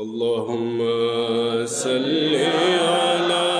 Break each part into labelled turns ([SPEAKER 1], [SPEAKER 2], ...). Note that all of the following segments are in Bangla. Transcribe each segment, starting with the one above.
[SPEAKER 1] اللهم صل على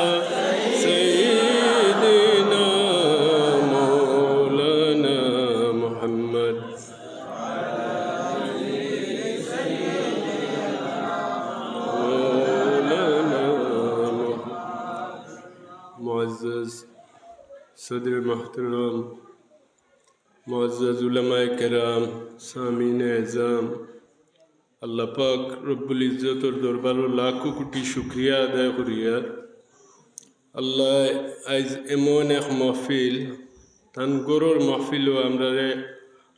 [SPEAKER 1] পাক রব্বুল ইজ্জতর দরবারও লাখো কোটি শুক্রিয়া আদায় করিয়া আল্লাহ আজ এমন এক মহফিল তান গরুর মহফিলও আমরা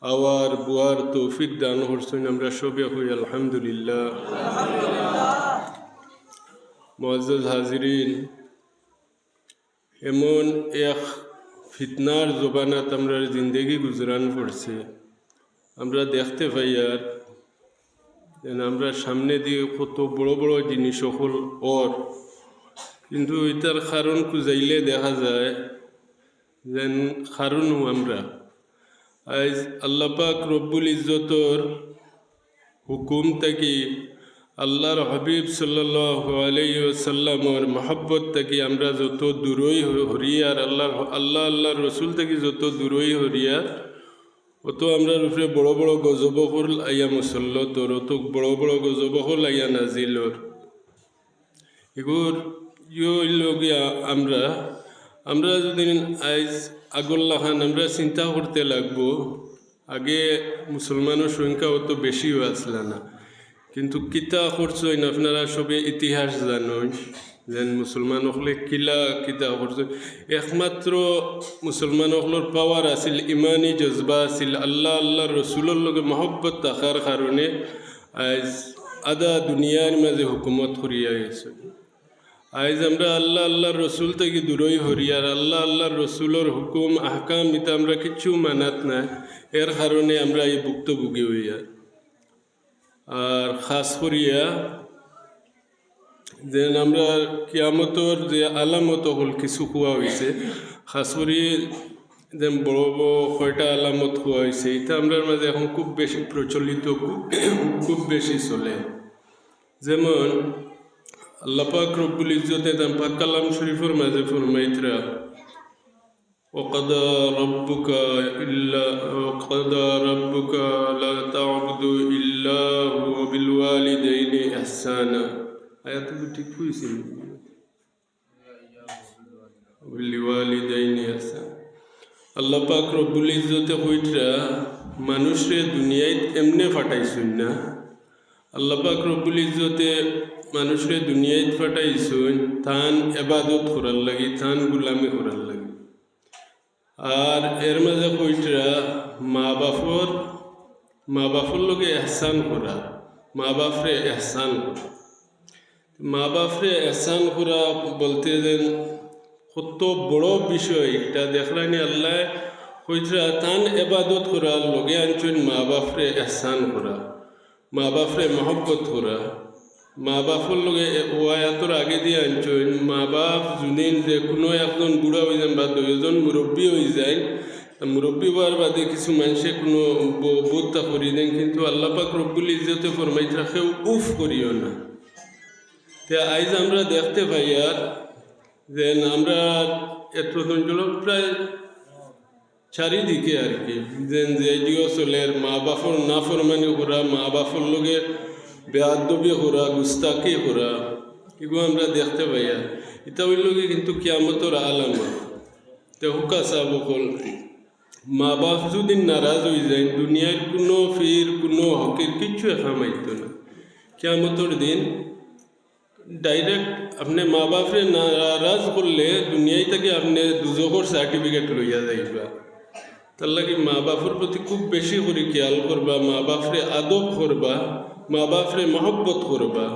[SPEAKER 1] আওয়ার বুয়ার তৌফিক দান করছেন আমরা সবে হই, আলহামদুলিল্লাহ। মজ্জাজ হাজিরিন, এমন এক ফিতনার জবানাত আমরা জিন্দগি গুজরান পড়ছে আমরা দেখতে পাই আর আমরা সামনে দিয়ে কত বড় বড় জিনিস সকল ওর কিন্তু এটার কারণ খুঁজাইলে দেখা যায় যেন কারণও আমরা। আজ আল্লাপাক রব্বুল ইজ্জতর হুকুম থেকে আল্লাহর হাবিব সাল্লাহ আলাইসাল্লামর মহব্বত থেকে আমরা যত দূরই হরিয়ার আল্লাহ আল্লাহ আল্লাহর রসুল থেকে যত দূরই হরিয়ার অত আমরা উপরে বড় বড় গজব হল আইয়া মুসল্লতর অত বড় বড় গজব হল আইয়া নাজিলর এগুর ইয়ে আমরা আমরা যদি আইজ আজ আগল্লাহান আমরা চিন্তা করতে লাগবো, আগে মুসলমানের সংখ্যা অত বেশিও আসলা না। কিন্তু কিতা করছেন আপনারা সবে ইতিহাস জানেন। যেন মুসলমান হলে কিলা কিতা করছেন একমাত্র মুসলমান হলোর পাওয়ার আছিল, ইমানি জজবা আছিল, আল্লাহ আল্লাহ রসুলের লগে মহব্বত থাকার কারণে আজ আদা দুনিয়ার মাঝে হুকুমত করিয়া গেছে। আজ আমরা আল্লাহ আল্লাহর রসুল থেকে দূরই হরিয়ার আল্লাহ আল্লাহর রসুলের হুকুম, আহকাম ইতা আমরা কিচ্ছু মানাত না, এর কারণে আমরা এই ভুক্তভোগী হইয়া। আর খাস করিয়া যে আমরা কিয়ামতর যে আলামত হল কিছু খোয়া হয়েছে খাস করি যে বড় বড় কয়টা আলামত খোয়া হয়েছে এটা আমরা মাঝে এখন খুব বেশি প্রচলিত খুব বেশি চলে যেমন আল্লাপাক রব্বুল ইজ্জতে দাম পাক কালাম শরীফের মাঝে ফরমাইতরা وقضى ربك إلا وقضى ربك لا تعبدوا إلا هو بالوالدين إحسانا آيات ঠিক হয়েছে بالوالدين إحسانا আল্লাহ পাক রব্বুল ইজ্জতে কইতরা মানুষরে দুনিয়ায় এমনে ফাটাইছুন না আল্লাহ পাক রব্বুল ইজ্জতে মানুষরে দুনিয়ায় ফাটাইছুন থান এবাদত করার লাগি থান গুলামি করার লাগি আর এর মাঝে কইটরা মা বাপর মা বাপর লগে এহসান করা মা বাপরে এহসান করা মা বাপরে এহসান করা বলতে যেন কত বড় বিষয়, এটা দেখলানি আল্লাহ কইটরা তান এবাদত করা লগে আনছেন মা বাপরে এহসান করা মা বাপরে মহব্বত করা মা বাপর লগে ওয়ায়াতর আগে দিয়ে আনছেন মা বাপ জুনিন যে কোনো একজন বুড়া হয়ে যান বা দুইজন মুরব্বী হয়ে যায় মুরব্বী হওয়ার বাদে কিছু মানুষে কোনো বোধটা করি দেন, কিন্তু আল্লাপাক রব্বুল ইজ্জতে ফরমাইতে রাখে উফ করিও না। তে আইজ আমরা দেখতে পাই আর যে আমরা এত অঞ্চল প্রায় চারিদিকে আর কি। যে রেডিও চলের মা বাপর না ফরমানি করা মা বাপর লগে বেআবি করা গুস্তাকি করা এগুলো আমরা দেখতে পাই আর। এটা হইল কিন্তু কিয়ামতর আলামত। তে হুকা সাহ বকল মা বাপ যদি নারাজ হয়ে যায়, দুনিয়ার কোনো ফির, কোনো হকের কিচ্ছু একা মাইত না। কিয়ামতর দিন ডাইরেক্ট আপনি মা বাপরে নারাজ করলে দুনিয়ায় থেকে আপনি দুজকর সার্টিফিকেট লইয়া যাইবা। তার লাগে মা বাপের প্রতি খুব বেশি করে খেয়াল করবা মা বাপরে আদব করবা মা বাপরে মহব্বত করবা।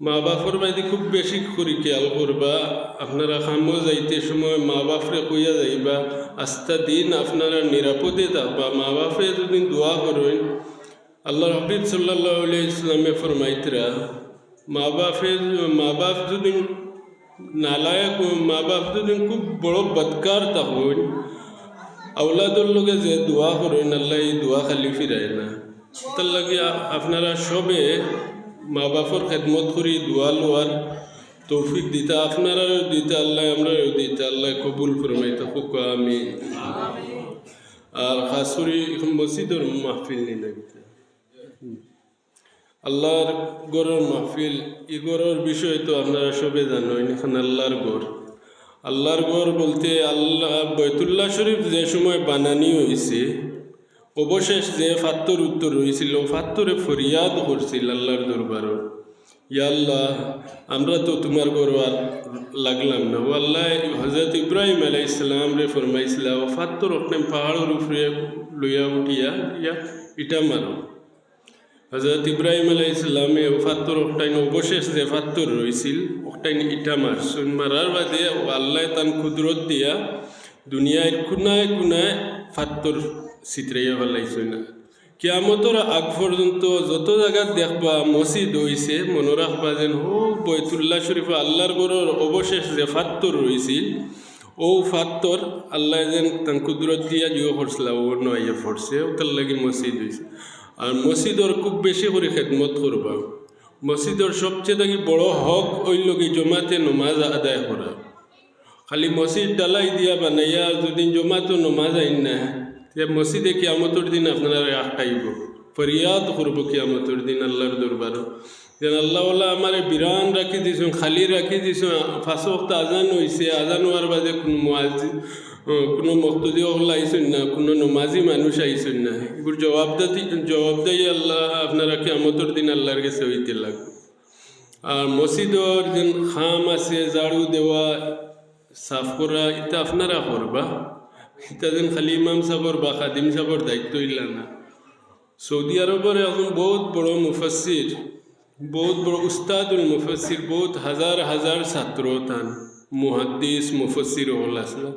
[SPEAKER 1] মা বাপর বাইদি খুব বেশি করি খেয়াল করবা, আপনারা খামো যাইতে সময় মা বাপরে কইয়া যাইবা, আস্তা দিন আপনারা নিরাপদে থাকবা। মা বাপে যদি দোয়া করেন আল্লাহ হাবিব সাল্লাহ ইসলামে ফরমাইতরা মা বাপে মা বাপ যদি নালায়ক মা বাপ যদি খুব বড় বদকার তখন আউলাদর লোকে যে দোয়া করেন আল্লাহ এই দোয়া খালি ফিরায় না। তার লাগে আপনারা সবে মা বাপর খেদমত করি দোয়া লোয়ার তৌফিক দিতা আপনারাও দিতে আল্লাহ আমরাও দিতে আল্লাহ কবুল ফরমাইতে খুব আমি আর খাস করে এখন মসজিদের মাহফিল নিয়ে লাগিতে আল্লাহর গড়ের মাহফিল ই গড়ের বিষয় তো আপনারা সবে জানেন, এখন আল্লাহর গড় আল্লাহর গড় বলতে আল্লাহ বৈতুল্লাহ শরীফ যে সময় বানানি হয়েছে, অবশেষ যে ফাত্তর উত্তর হয়েছিল ফাত্তরে ফরিয়াদ করছিল আল্লাহর দরবারও আল্লাহ, আমরা তো তোমার গড় আর লাগলাম না। ও আল্লাহ হজরত ইব্রাহিম আলাই ইসলাম রে ফরমাইছিল, ও ফাত্তর ওখানে পাহাড়ের উপরে লইয়া উঠিয়া, ইয়া, ইটা মারো। হজরত ইব্রাহিম আলাই ইসলামে ফাত্তর ওটাইন অবশেষ যে ফাত্তর রয়েছিল ওটাইন ইটা মারছুন মারার বাদে আল্লাহ তান কুদরত দিয়া দুনিয়ায় কুনায় কুনায় ফাত্তর চিত্রাইয়া ফেলাইছুন কিয়ামতর আগ পর্যন্ত যত জায়গাত দেখবা মসজিদ হইছে, মনে রাখবা যেন ও বৈতুল্লাহ শরীফ আল্লাহর গড়ের অবশেষ যে ফাত্তর রয়েছিল ও ফাত্তর আল্লাহ যেন তান কুদরত দিয়া জিও করছিল ও নয় ফরছে ও তার লাগি মসজিদ হয়েছে আর মসজিদর খুব বেশি করে খেদমত করবা। মসজিদর সবচেয়ে থাকি বড় হক ওই লগে জমাতে নমাজ আদায় করা। খালি মসজিদ ডালাই দিয়া বানাইয়া যদি জমাতো নমাজ আইন না মসজিদে কিয়ামতর দিন আপনারা আটকাইব ফরিয়াদ করব কিয়ামতর দিন আল্লাহর দরবার। যেন আল্লাহ ওলা আমার বিরান রাখি দিছো খালি রাখি দিছো ফাঁস ওক্ত আজান হয়েছে আজান হওয়ার বাদে কোনো কোনো মক্তদি ওগুলো আইসেন না, কোনো নমাজি মানুষ আইসেন না। এগুলো জবাবদারি জবাবদারি আল্লাহ, আপনারা কিয়ামতর দিন আল্লাহর কাছে হইতে লাগবে। আর মসজিদর যেন খাম আছে, ঝাড়ু দেওয়া, সাফ করা, এটা আপনারা করবা। এটা যেন খালি ইমাম সাহর বা খাদিম সাহর দায়িত্ব ইলা না। সৌদি আরবের এখন বহুত বড় মুফাসির বহুত বড় উস্তাদুল মুফাসির বহুত হাজার হাজার ছাত্র তান, মুহাদ্দিস মুফাসির হল আসলা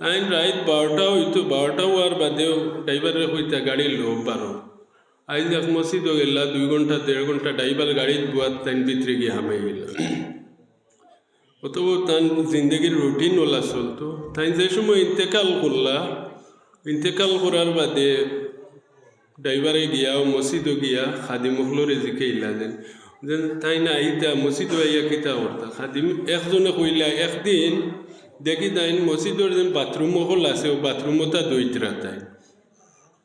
[SPEAKER 1] তাই রাত বারোটা হইতো, বারোটা হওয়ার বাদেও ড্রাইভারের হইতা গাড়ি লোক পারো আইজ এক মসজিদ গেলা, দুই ঘণ্টা, দেড় ঘণ্টা ড্রাইভার গাড়িত বুয়াত তাইন ভিতরে গিয়ে হামাই গেল। অতব তান জিন্দগির রুটিন ওলা চলতো। তাই যে সময় ইন্তেকাল করলা, ইন্তেকাল করার বাদে ড্রাইভারে গিয়া মসজিদও গিয়া খাদিম হলরে জিকাইলা যেন। যেন তাই না, আইতা, মসজিদ আইয়া কিতা করতা? খাদিম একজনে কইলা, একদিন দেখি তাইন মসজিদর যেন বাথরুম হল আছে, ও বাথরুমতা দইতরা তাই।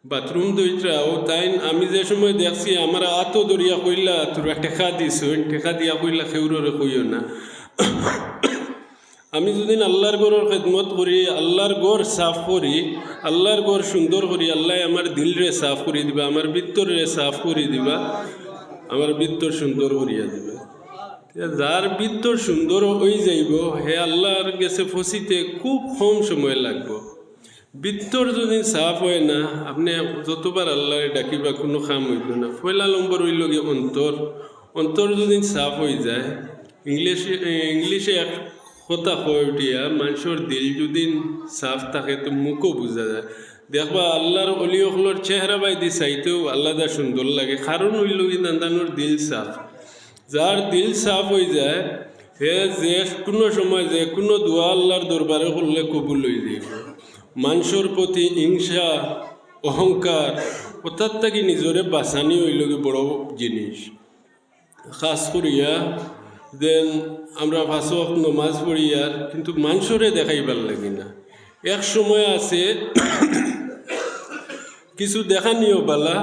[SPEAKER 1] বাথরুম দইতরা ও তাইন আমি যে সময় দেখছি, আমার আতো দরিয়া কইলা, তোরা টেকা দিছ টেকা দিয়া কইলা খেউরে কইও না। আমি যদি আল্লাহর গড়ের খেদমত করি, আল্লাহর গড় সাফ করি, আল্লাহর গড় সুন্দর করি, আল্লাহ আমার দিলরে সাফ করে দিবা, আমার বৃত্তরে সাফ করে দিবা, আমার বৃত্তর সুন্দর করিয়া দিবা। যার বৃত্তর সুন্দর হয়ে যাইব, হে আল্লাহর গেছে ফসিতে খুব কম সময় লাগবো। বৃত্তর যদি সাফ হয় না, আপনি যতবার আল্লাহরে ডাকিবা কোনো কাম হইল না। পয়লা নম্বর হইল গিয়ে অন্তর। অন্তর যদি সাফ হয়ে যায়, ইংলিশে ইংলিশে এক কথা কয় উঠিয়া, মানুষের দিল যদি সাফ থাকে তো মুখও বোঝা যায়। দেখবা আল্লাহর অলিয়কলোর চেহারা বাইদি চাইতেও আল্লাদা সুন্দর লাগে। কারণ হইল কি দিল সাফ। যার দিল সাফ হয়ে যায় হে যে কোনো সময় যে কোনো দোয়া আল্লাহর দরবারে করলে কবুল হয়ে যাইব মানুষের প্রতি হিংসা অহংকার অর্থাৎ থাকি নিজরে বাঁচানি হইল বড় জিনিস খাস করিয়া দেন আমরা ভাষক নমাজ পড়িয়ার কিন্তু মানুষরে দেখাইবার লাগি না। এক সময় আছে, কিছু দেখানিও বালা,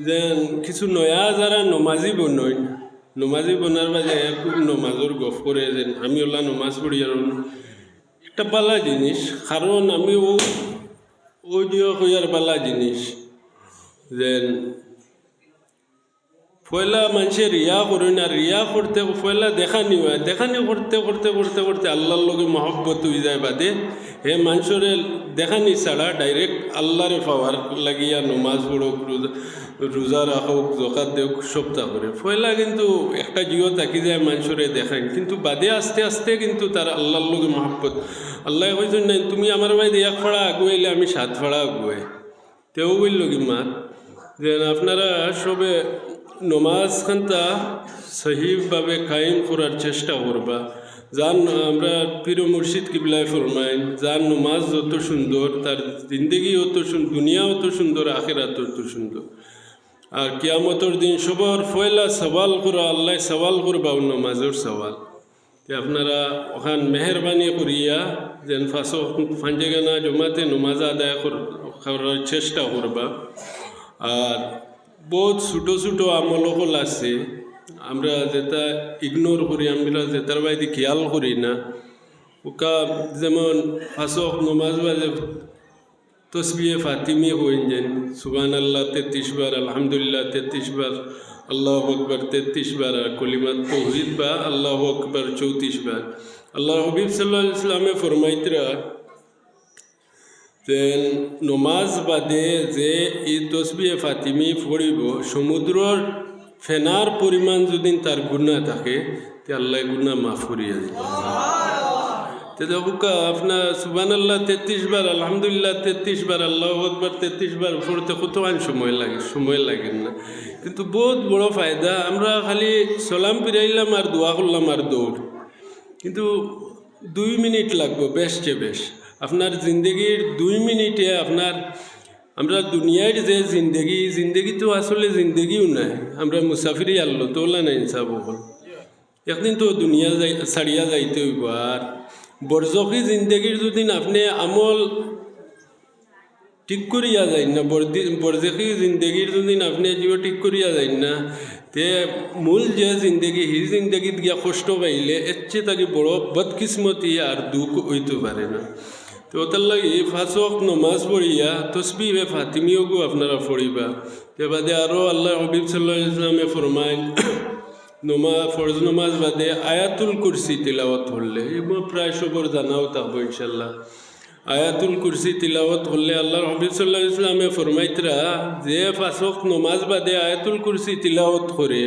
[SPEAKER 1] যেন কিছু নয়া যারা নমাজি বনইন নমাজি বনার বাজে খুব নমাজর গফ করে যেন আমি ওলা নমাজ পড়ি আর একটা বালা জিনিস। কারণ আমি ও ওই দিয়ে হইয়ার বালা জিনিস। যেন পয়লা মানুষের রিয়া করে না রিয়া করতে পয়লা দেখানি হয় দেখানি করতে করতে করতে করতে আল্লাহর লগে মহব্বত হয়ে যায় বাদে হে মানুষরে দেখানি ছাড়া ডাইরেক্ট আল্লাহরে পাওয়ার লাগিয়া নমাজ পড়ুক রোজা রাখুক জকাত দেখ সপ্তাহ করে ফয়লা কিন্তু একটা জিও থাকি যায় মানুষরে দেখান কিন্তু বাদে আস্তে আস্তে কিন্তু তার আল্লাহর লগে মহব্বত আল্লাহ কইছেন নাই তুমি আমার বাড়িতে এক ফাড়া আগুয়াইলে আমি সাত ফাড়া আগুয়াই তেও বলল কি মাত যে আপনারা সবে নমাজ খান্তা সহিভাবে কায়েম করার চেষ্টা করবা। যান, আমরা পীর মুর্শিদ কিবলায় ফরমাইন, যার নমাজ যত সুন্দর, তার জিন্দগি অত সুন্দর দুনিয়া অত সুন্দর, আখেরাত অত সুন্দর। আর কিয়ামতর দিন সবার ফয়লা সওয়াল করা, আল্লাহ সওয়াল করবা নমাজের সওয়াল। আপনারা ওখান মেহরবানি করিয়া যেন ফাঁসো ফাঁজে গানা জমাতে নমাজ আদায় কর- করার চেষ্টা করবা। আর বহুত ছোটো ছোটো আমল হল আছে। আমরা যেটা ইগনোর করি, আমরা যেটার বাইরে খেয়াল করি না। ওকা যেমন ফাঁসক নমাজ বাজে তসবিয়ে ফাতিমি হইন যেন সুবান আল্লাহ তেত্রিশ বার আলহামদুলিল্লাহ তেত্রিশ বার আল্লাহ আকবর তেত্রিশ বার কলিমাত তৌহিদ বা আল্লাহ আকবর চৌত্রিশ বার আল্লাহ হবিব সাল্লাহ ইসলামে ফরমাইতরা নমাজ বাদে যে এই তসবিয়ে ফাতিমি পড়িব, সমুদ্রর ফেনার পরিমাণ যদি তার গুণা থাকে, তে আল্লাহ গুণা মাফ করিয়া দিবে। তে দেখুকা আপনার সুবান আল্লাহ তেত্রিশ বার, আলহামদুলিল্লাহ তেত্রিশ বার, আল্লাহ আকবর তেত্রিশ বার পড়তে কতক্ষণ সময় লাগে সময় লাগে না। কিন্তু বহুত বড় ফায়দা, আমরা খালি সালাম ফিরাইলাম আর দোয়া করলাম আর দৌড়। কিন্তু দুই মিনিট লাগবে, বেশ যে বেশ। আপনার জিন্দগির দুই মিনিটে আপনার, আমরা দুনিয়ার যে জিন্দগি জিন্দগি তো আসলে জিন্দগিও নাই। আমরা মুসাফিরি আল্লো তোলা নাই ইনসাফ হল। একদিন তো দুনিয়া যাই, ছাড়িয়া যাইতে হইব আর। বরজখী জিন্দগির যদি আপনি আমল ঠিক করিয়া যায় না বরজখী জিন্দগির যদি আপনি জীব ঠিক করিয়া যায় না, তে মূল যে জিন্দগি হি জিন্দগিত গিয়া কষ্ট পাইলে এর চেয়ে তাকে বড় বদকিসমতি আর দুঃখ হইতে পারে না। তো তার লাগে ফাঁসক নমাজ পড়িয়া তসবি বে ফাতিমিওগো আপনারা পড়িবা। তে বাদে আরও আল্লাহ হবিব সাল্লাহ ইসলামে ফরমায় নমা, ফরজ নমাজ বাদে আয়াতুল কুরসি তিলাওয়াত করলে এগুলো প্রায় সবর জানাও থাকব ইনশাল্লাহ আয়াতুল কুরসি তিলাওয়াত করলে আল্লাহর হবিব সাল্লাহ ইসলামে ফরমাইতরা, যে ফাঁসক নমাজ বাদে আয়াতুল কুরসি তিলাওয়াত করে,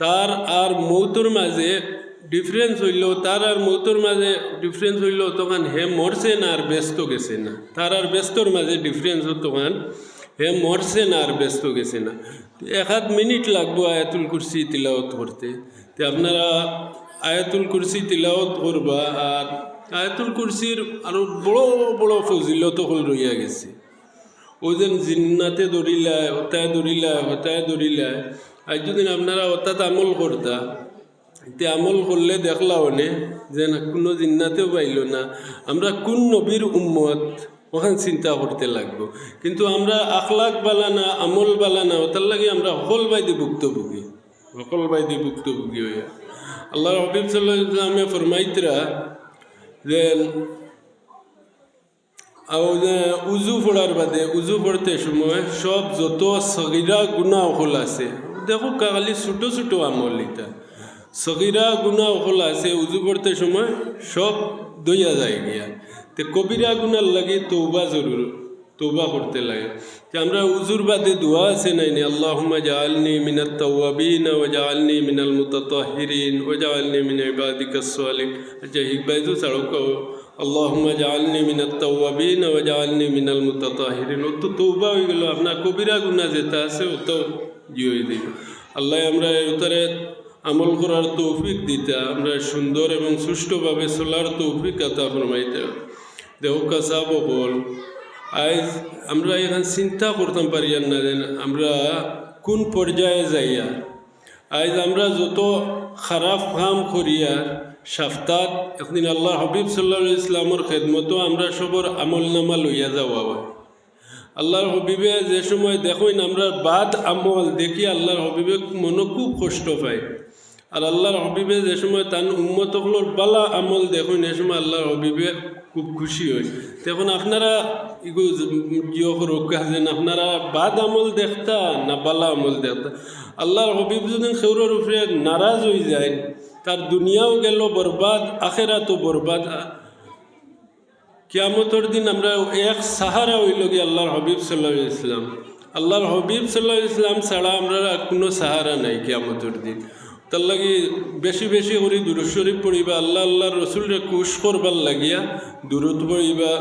[SPEAKER 1] তার আর মৌতর মাঝে ডিফারেন্স হইল, তার আর মৌতর মাঝে ডিফারেন্স হইল তখন হে মরছে না আর ব্যস্ত গেছে না তার আর ব্যস্তর মাঝে ডিফারেন্স তখন হে মরছে না আর ব্যস্ত গেছে না এক আধ মিনিট লাগবো আয়াতুল কুরসি তিলাওত করতে। তো আপনারা আয়াতুল কুরসি তিলাওয়াত করবা আর আয়াতুল কুরসির আরও বড় বড় ফজিলত হল রইয়া গেছে। ওই যেন জিন্নাতে দৌড়িলায় হতায় দৌড়িলায় হতায় দৌড়িলায় আজ যদি আপনারা অর্থাৎ আমল করতা তে আমল করলে দেখলা অনে যে না কোনো জিন্নাতেও পাইল না। আমরা কোন নবীর উম্মত? ওখান চিন্তা করতে লাগবো। কিন্তু আমরা আখলাক বালানা আমল বালানা ওটার লাগে আমরা সকল বাইদি ভুক্তভোগী। সকল বাইদি ভুক্তভোগী হইয়া। আল্লাহ হবিব সাল্লাহ ইসলামে ফরমাইতরা যে উজু পড়ার বাদে, উজু পড়তে সময় সব যত সগিরা গুণা অকল আছে, দেখো খালি ছোটো ছোটো আমল এটা। সগিরা গুণা অকল আছে উজু করতে সময় সব দইয়া যায় গিয়া। তে কবিরা গুণার লাগে তৌবা জরুর, তৌবা করতে লাগে। যে আমরা উজুর বাদে দোয়া আছে নাই নি, আল্লাহুম্মা জাআলনি মিনাত তাওয়াবিন ওয়া জাআলনি মিনাল মুতাতাহহিরিন ওয়া জাআলনি মিন ইবাদিকাস সালিহিন আচ্ছা হিকবাইজু ছাড়ো আল্লাহুম্মা জাআলনি মিনাত তাওয়াবিন ওয়া জাআলনি মিনাল মুতাতাহহিরিন ও তো তৌবা হয়ে গেল, আপনার কবিরা গুনাহ যেটা আছে ও তো জিয়ে দিব আল্লাহ আমরা উত্তরে আমল করার তৌফিক দিতে আমরা সুন্দর এবং সুষ্ঠুভাবে চলার তৌফিক আতা ফরমাইতে। দেহ কাসাব বল আজ আমরা এখান চিন্তা করতাম পারি না যেন আমরা কোন পর্যায়ে যাইয়া, আজ আমরা যত খারাপ কাম করিয়া সাফতাত একদিন আল্লাহ হাবিব সাল্লাহ ইসলামর খেদমতো আমরা সবর আমল নামা লইয়া যাওয়া হয়। আল্লাহর হবিবে যে সময় দেখুন আমরা বাদ আমল দেখি আল্লাহর হবিবে মনে খুব কষ্ট পায়। আর আল্লাহর হবিবে যে সময় তান হলোর বালা আমল দেখুন, এ সময় আল্লাহর হবিবে খুব খুশি হয় তখন আপনারা ইগো জিও রক্ষা যেন আপনারা বাদ আমল দেখতা না বালা আমল দেখতা? আল্লাহর হবিব যদি খেউরের উপরে নারাজ হয়ে যায়, তার দুনিয়াও গেল বরবাদ, আখেরাতও বরবাদ। কিয়ামতর দিন আমরা এক সাহারা হইল কি আল্লাহর হবিব সাল্লাহ ইসলাম আল্লাহর হবিব সাল্লাহ ইসলাম ছাড়া আমরা কোনো সাহারা নাই কিয়ামতর দিন। তার লাগি বেশি বেশি করে দুরুদ শরীফ পড়িবা, আল্লাহ আল্লাহর রসুলরে কুশ করবার লাগিয়া দূরত পড়িবা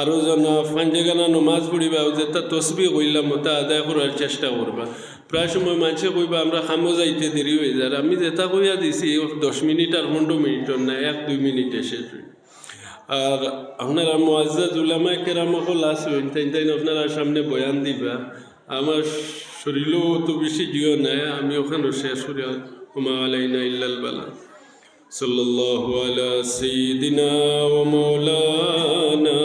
[SPEAKER 1] আরও জানা ফাঞ্জেগানা নমাজ পড়িবা যেটা তসবি কইলাম ওটা আদায় করার চেষ্টা করবা। প্রায় সময় মানুষে কইবা, আমরা খামো যাইতে দেরি হয়ে যায় আমি যেটা কইয়া দিছি দশ মিনিট আর পনেরো মিনিটর না এক দুই মিনিটে হই আর আপনারা মোয়াজ্জাজ উলামায় কেরাম আসবেন তাই তাই আপনারা সামনে বয়ান দিবা। আমার শরীরও তো বেশি জিও নাই, আমি ওখানে শেষ করি। وما علينا إلا البلاغ صلى الله على سيدنا ومولانا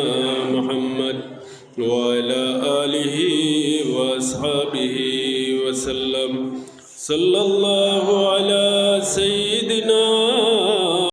[SPEAKER 1] محمد وعلى آله وأصحابه وسلم. صلى الله على سيدنا